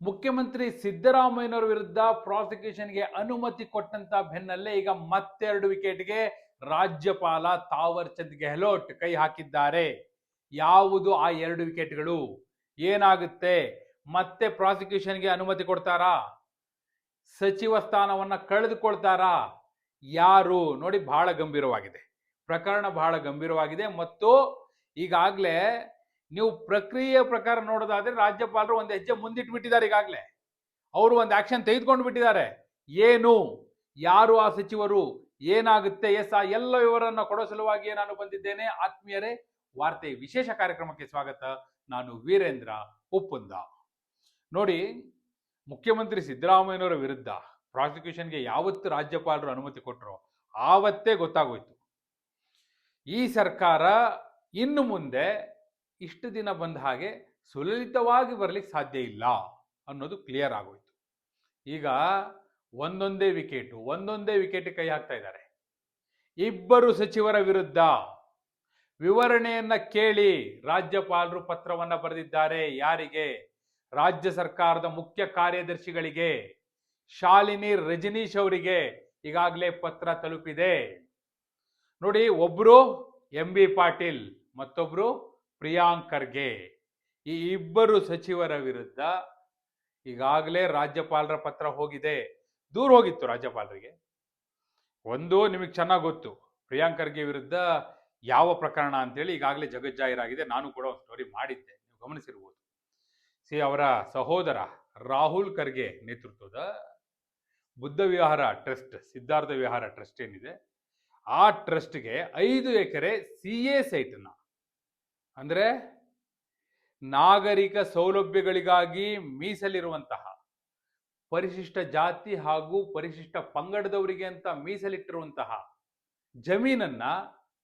ಮುಖ್ಯಮಂತ್ರಿ ಸಿದ್ದರಾಮಯ್ಯನವರ ವಿರುದ್ಧ ಪ್ರಾಸಿಕ್ಯೂಷನ್ಗೆ ಅನುಮತಿ ಕೊಟ್ಟಂತ ಬೆನ್ನಲ್ಲೇ ಈಗ ಮತ್ತೆರಡು ವಿಕೆಟ್ಗೆ ರಾಜ್ಯಪಾಲ ತಾವರ್ ಚಂದ್ ಗೆಹ್ಲೋಟ್ ಕೈ ಹಾಕಿದ್ದಾರೆ. ಯಾವುದು ಆ ಎರಡು ವಿಕೆಟ್ಗಳು? ಏನಾಗುತ್ತೆ? ಮತ್ತೆ ಪ್ರಾಸಿಕ್ಯೂಷನ್ಗೆ ಅನುಮತಿ ಕೊಡ್ತಾರಾ? ಸಚಿವ ಸ್ಥಾನವನ್ನ ಕಳೆದುಕೊಳ್ತಾರಾ? ಯಾರು? ನೋಡಿ ಬಹಳ ಗಂಭೀರವಾಗಿದೆ. ಪ್ರಕರಣ ಬಹಳ ಗಂಭೀರವಾಗಿದೆ ಮತ್ತು ಈಗಾಗಲೇ ನೀವು ಪ್ರಕ್ರಿಯೆ ಪ್ರಕಾರ ನೋಡೋದಾದ್ರೆ ರಾಜ್ಯಪಾಲರು ಒಂದು ಹೆಜ್ಜೆ ಮುಂದಿಟ್ಬಿಟ್ಟಿದ್ದಾರೆ ಈಗಾಗಲೇ. ಅವರು ಒಂದು ಆಕ್ಷನ್ ತೆಗೆದುಕೊಂಡು ಬಿಟ್ಟಿದ್ದಾರೆ ಏನು? ಯಾರು ಆ ಸಚಿವರು? ಏನಾಗುತ್ತೆ? ಎಸ್, ಆ ಎಲ್ಲ ವಿವರನ್ನ ಕೊಡೋ ಸಲುವಾಗಿ ನಾನು ಬಂದಿದ್ದೇನೆ. ಆತ್ಮೀಯರೇ, ವಾರ್ತೆ ವಿಶೇಷ ಕಾರ್ಯಕ್ರಮಕ್ಕೆ ಸ್ವಾಗತ. ನಾನು ವೀರೇಂದ್ರ ಉಪ್ಪುಂದ. ನೋಡಿ, ಮುಖ್ಯಮಂತ್ರಿ ಸಿದ್ದರಾಮಯ್ಯನವರ ವಿರುದ್ಧ ಪ್ರಾಸಿಕ್ಯೂಷನ್ಗೆ ಯಾವತ್ತು ರಾಜ್ಯಪಾಲರು ಅನುಮತಿ ಕೊಟ್ಟರು ಆವತ್ತೇ ಗೊತ್ತಾಗೋಯ್ತು. ಈ ಸರ್ಕಾರ ಇನ್ನು ಮುಂದೆ ಇಷ್ಟು ದಿನ ಬಂದ ಹಾಗೆ ಸುಲಲಿತವಾಗಿ ಬರಲಿಕ್ಕೆ ಸಾಧ್ಯ ಇಲ್ಲ ಅನ್ನೋದು ಕ್ಲಿಯರ್ ಆಗೋಯ್ತು. ಈಗ ಒಂದೊಂದೇ ವಿಕೆಟು ಒಂದೊಂದೇ ವಿಕೆಟ್ ಕೈ ಹಾಕ್ತಾ ಇದ್ದಾರೆ. ಇಬ್ಬರು ಸಚಿವರ ವಿರುದ್ಧ ವಿವರಣೆಯನ್ನ ಕೇಳಿ ರಾಜ್ಯಪಾಲರು ಪತ್ರವನ್ನ ಬರೆದಿದ್ದಾರೆ. ಯಾರಿಗೆ? ರಾಜ್ಯ ಸರ್ಕಾರದ ಮುಖ್ಯ ಕಾರ್ಯದರ್ಶಿಗಳಿಗೆ, ಶಾಲಿನಿ ರಜನೀಶ್ ಅವರಿಗೆ ಈಗಾಗಲೇ ಪತ್ರ ತಲುಪಿದೆ. ನೋಡಿ, ಒಬ್ರು ಎಂ ಬಿ ಪಾಟೀಲ್ ಮತ್ತೊಬ್ರು ಪ್ರಿಯಾಂಕ್ ಖರ್ಗೆ ಈ ಇಬ್ಬರು ಸಚಿವರ ವಿರುದ್ಧ ಈಗಾಗಲೇ ರಾಜ್ಯಪಾಲರ ಪತ್ರ ಹೋಗಿದೆ. ದೂರ ಹೋಗಿತ್ತು ರಾಜ್ಯಪಾಲರಿಗೆ. ಒಂದು ನಿಮಗೆ ಚೆನ್ನಾಗಿ ಗೊತ್ತು ಪ್ರಿಯಾಂಕ್ ಖರ್ಗೆ ವಿರುದ್ಧ ಯಾವ ಪ್ರಕರಣ ಅಂತೇಳಿ ಈಗಾಗಲೇ ಜಗಜ್ಜಾಹೀರಾಗಿದೆ ನಾನು ಕೂಡ ಒಂದು ಸ್ಟೋರಿ ಮಾಡಿದ್ದೆ. ನೀವು ಗಮನಿಸಿರ್ಬೋದು. ಸಿ, ಅವರ ಸಹೋದರ ರಾಹುಲ್ ಖರ್ಗೆ ನೇತೃತ್ವದ ಬುದ್ಧ ವಿಹಾರ ಟ್ರಸ್ಟ್, ಸಿದ್ಧಾರ್ಥ ವಿಹಾರ ಟ್ರಸ್ಟ್ ಏನಿದೆ, ಆ ಟ್ರಸ್ಟ್ಗೆ ಐದು ಎಕರೆ ಸಿ ಎ ಸೈಟನ್ನ ಅಂದ್ರೆ ನಾಗರಿಕ ಸೌಲಭ್ಯಗಳಿಗಾಗಿ ಮೀಸಲಿರುವಂತಹ ಪರಿಶಿಷ್ಟ ಜಾತಿ ಹಾಗೂ ಪರಿಶಿಷ್ಟ ಪಂಗಡದವರಿಗೆ ಅಂತ ಮೀಸಲಿಟ್ಟಿರುವಂತಹ ಜಮೀನನ್ನ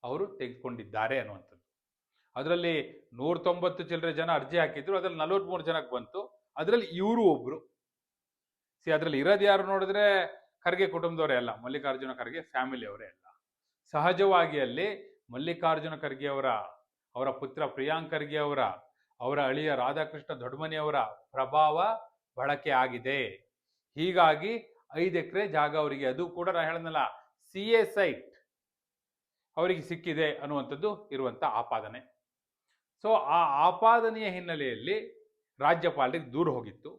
ಅವರು ತೆಗೆದುಕೊಂಡಿದ್ದಾರೆ ಅನ್ನುವಂಥದ್ದು. ಅದರಲ್ಲಿ ನೂರ ತೊಂಬತ್ತು ಚಿಲ್ಲರೆ ಜನ ಅರ್ಜಿ ಹಾಕಿದ್ರು, ಅದರಲ್ಲಿ ನಲವತ್ಮೂರು ಜನಕ್ಕೆ ಬಂತು. ಅದರಲ್ಲಿ ಇವರು ಒಬ್ರು. ಸಿ, ಅದರಲ್ಲಿ ಇರೋದು ಯಾರು ನೋಡಿದ್ರೆ ಖರ್ಗೆ ಕುಟುಂಬದವರೇ ಅಲ್ಲ, ಮಲ್ಲಿಕಾರ್ಜುನ ಖರ್ಗೆ ಫ್ಯಾಮಿಲಿ ಅವರೇ ಅಲ್ಲ. ಸಹಜವಾಗಿ ಅಲ್ಲಿ ಮಲ್ಲಿಕಾರ್ಜುನ ಖರ್ಗೆ ಅವರ ಅವರ ಪುತ್ರ ಪ್ರಿಯಾಂಕ್ ಖರ್ಗೆ ಅವರ ಅವರ ಅಳಿಯ ರಾಧಾಕೃಷ್ಣ ದೊಡ್ಡಮನಿ ಅವರ ಪ್ರಭಾವ ಬಳಕೆ ಆಗಿದೆ. ಹೀಗಾಗಿ ಐದು ಎಕರೆ ಜಾಗ ಅವರಿಗೆ. ಅದು ಕೂಡ ನಾನು ಹೇಳಿದ್ನಲ್ಲ ಸಿ ಎ ಸೈಟ್ ಅವರಿಗೆ ಸಿಕ್ಕಿದೆ ಅನ್ನುವಂಥದ್ದು ಇರುವಂಥ ಆಪಾದನೆ. ಸೊ ಆ ಆಪಾದನೆಯ ಹಿನ್ನೆಲೆಯಲ್ಲಿ ರಾಜ್ಯಪಾಲರಿಗೆ ದೂರ ಹೋಗಿತ್ತು.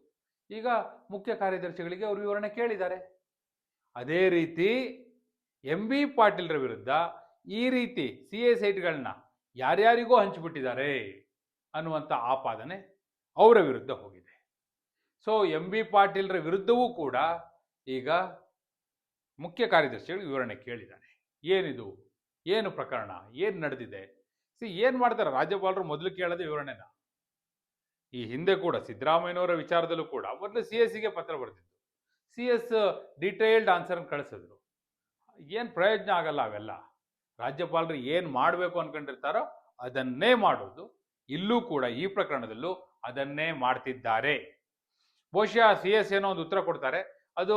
ಈಗ ಮುಖ್ಯ ಕಾರ್ಯದರ್ಶಿಗಳಿಗೆ ಅವರು ವಿವರಣೆ ಕೇಳಿದ್ದಾರೆ. ಅದೇ ರೀತಿ ಎಂ ಬಿ ಪಾಟೀಲ್ರ ವಿರುದ್ಧ ಈ ರೀತಿ ಸಿ ಎ ಸೈಟ್ಗಳನ್ನ ಯಾರ್ಯಾರಿಗೋ ಹಂಚಿಬಿಟ್ಟಿದ್ದಾರೆ ಅನ್ನುವಂಥ ಆಪಾದನೆ ಅವರ ವಿರುದ್ಧ ಹೋಗಿದೆ. ಸೊ ಎಂ ಬಿ ಪಾಟೀಲ್ರ ವಿರುದ್ಧವೂ ಕೂಡ ಈಗ ಮುಖ್ಯ ಕಾರ್ಯದರ್ಶಿಗಳು ವಿವರಣೆ ಕೇಳಿದ್ದಾರೆ. ಏನಿದು? ಏನು ಪ್ರಕರಣ? ಏನು ನಡೆದಿದೆ? ಸಿ ಏನು ಮಾಡ್ತಾರೆ? ರಾಜ್ಯಪಾಲರು ಮೊದಲು ಕೇಳೋದು ವಿವರಣೆನ? ಈ ಹಿಂದೆ ಕೂಡ ಸಿದ್ದರಾಮಯ್ಯನವರ ವಿಚಾರದಲ್ಲೂ ಕೂಡ ಮೊದಲು ಸಿ ಎಸ್ಗೆ ಪತ್ರ ಬರೆದಿದ್ದು. ಸಿ ಎಸ್ ಡಿಟೇಲ್ಡ್ ಆನ್ಸರ್ ಕಳಿಸಿದ್ರು. ಏನು ಪ್ರಯೋಜನ ಆಗಲ್ಲ ಅವೆಲ್ಲ? ರಾಜ್ಯಪಾಲರು ಏನು ಮಾಡಬೇಕು ಅನ್ಕೊಂಡಿರ್ತಾರೋ ಅದನ್ನೇ ಮಾಡೋದು ಇಲ್ಲೂ ಕೂಡ ಈ ಪ್ರಕರಣದಲ್ಲೂ ಅದನ್ನೇ ಮಾಡ್ತಿದ್ದಾರೆ. ಬಹುಶಃ ಸಿ ಎಸ್ ಏನೋ ಒಂದು ಉತ್ತರ ಕೊಡ್ತಾರೆ. ಅದು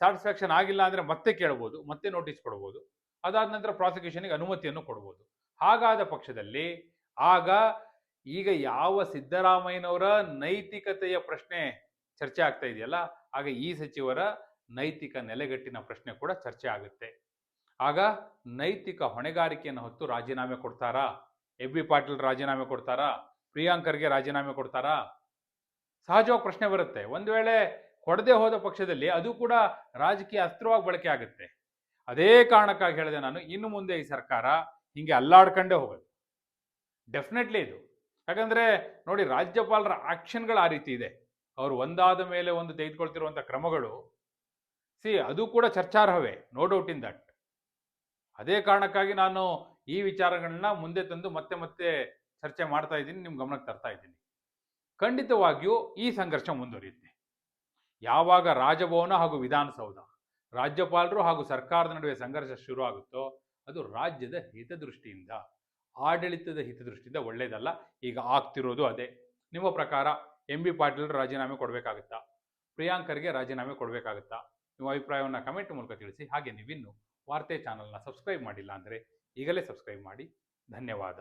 ಸ್ಯಾಟಿಸ್ಫ್ಯಾಕ್ಷನ್ ಆಗಿಲ್ಲ ಅಂದ್ರೆ ಮತ್ತೆ ಕೇಳ್ಬೋದು, ಮತ್ತೆ ನೋಟಿಸ್ ಕೊಡ್ಬೋದು. ಅದಾದ ನಂತರ ಪ್ರಾಸಿಕ್ಯೂಷನ್ಗೆ ಅನುಮತಿಯನ್ನು ಕೊಡ್ಬೋದು. ಹಾಗಾದ ಪಕ್ಷದಲ್ಲಿ ಆಗ ಈಗ ಯಾವ ಸಿದ್ದರಾಮಯ್ಯನವರ ನೈತಿಕತೆಯ ಪ್ರಶ್ನೆ ಚರ್ಚೆ ಆಗ್ತಾ ಇದೆಯಲ್ಲ, ಆಗ ಈ ಸಚಿವರ ನೈತಿಕ ನೆಲೆಗಟ್ಟಿನ ಪ್ರಶ್ನೆ ಕೂಡ ಚರ್ಚೆ ಆಗುತ್ತೆ. ಆಗ ನೈತಿಕ ಹೊಣೆಗಾರಿಕೆಯನ್ನು ಹೊತ್ತು ರಾಜೀನಾಮೆ ಕೊಡ್ತಾರಾ? ಎ ಬಿ ಪಾಟೀಲ್ ರಾಜೀನಾಮೆ ಕೊಡ್ತಾರಾ? ಪ್ರಿಯಾಂಕರ್ಗೆ ರಾಜೀನಾಮೆ ಕೊಡ್ತಾರಾ? ಸಹಜವಾಗಿ ಪ್ರಶ್ನೆ ಬರುತ್ತೆ. ಒಂದು ವೇಳೆ ಕೊಡದೆ ಹೋದ ಪಕ್ಷದಲ್ಲಿ ಅದು ಕೂಡ ರಾಜಕೀಯ ಅಸ್ತ್ರವಾಗಿ ಬಳಕೆ ಆಗುತ್ತೆ. ಅದೇ ಕಾರಣಕ್ಕಾಗಿ ಹೇಳಿದೆ ನಾನು, ಇನ್ನು ಮುಂದೆ ಈ ಸರ್ಕಾರ ಹಿಂಗೆ ಅಲ್ಲಾಡ್ಕೊಂಡೇ ಹೋಗೋದು. ಡೆಫಿನೆಟ್ಲಿ ಇದು. ಯಾಕಂದ್ರೆ ನೋಡಿ, ರಾಜ್ಯಪಾಲರ ಆಕ್ಷನ್ಗಳು ಆ ರೀತಿ ಇದೆ. ಅವರು ಒಂದಾದ ಮೇಲೆ ಒಂದು ತೆಗೆದುಕೊಳ್ತಿರುವಂಥ ಕ್ರಮಗಳು. ಸಿ ಅದು ಕೂಡ ಚರ್ಚಾರ್ಹವೇ ನೋ ಡೌಟ್ ಇನ್ ದಟ್ ಅದೇ ಕಾರಣಕ್ಕಾಗಿ ನಾನು ಈ ವಿಚಾರಗಳನ್ನ ಮುಂದೆ ತಂದು ಮತ್ತೆ ಮತ್ತೆ ಚರ್ಚೆ ಮಾಡ್ತಾ ಇದ್ದೀನಿ ನಿಮ್ಮ ಗಮನಕ್ಕೆ ತರ್ತಾ ಇದ್ದೀನಿ. ಖಂಡಿತವಾಗಿಯೂ ಈ ಸಂಘರ್ಷ ಮುಂದುವರಿಯುತ್ತೆ. ಯಾವಾಗ ರಾಜಭವನ ಹಾಗೂ ವಿಧಾನಸೌಧ, ರಾಜ್ಯಪಾಲರು ಹಾಗೂ ಸರ್ಕಾರದ ನಡುವೆ ಸಂಘರ್ಷ ಶುರು ಆಗುತ್ತೋ, ಅದು ರಾಜ್ಯದ ಹಿತದೃಷ್ಟಿಯಿಂದ, ಆಡಳಿತದ ಹಿತದೃಷ್ಟಿಯಿಂದ ಒಳ್ಳೆಯದಲ್ಲ, ಈಗ ಆಗ್ತಿರೋದು ಅದೇ. ನಿಮ್ಮ ಪ್ರಕಾರ ಎಂ ಬಿ ಪಾಟೀಲ್ ರಾಜೀನಾಮೆ ಕೊಡಬೇಕಾಗುತ್ತಾ? ಪ್ರಿಯಾಂಕರ್ಗೆ ರಾಜೀನಾಮೆ ಕೊಡಬೇಕಾಗುತ್ತಾ? ನಿಮ್ಮ ಅಭಿಪ್ರಾಯವನ್ನು ಕಮೆಂಟ್ ಮೂಲಕ ತಿಳಿಸಿ, ಹಾಗೆ ನೀವಿನ್ನು ವಾರ್ತೆ ಚಾನಲ್ನ ಸಬ್ಸ್ಕ್ರೈಬ್ ಮಾಡಿಲ್ಲ ಅಂದರೆ ಈಗಲೇ ಸಬ್ಸ್ಕ್ರೈಬ್ ಮಾಡಿ. ಧನ್ಯವಾದ.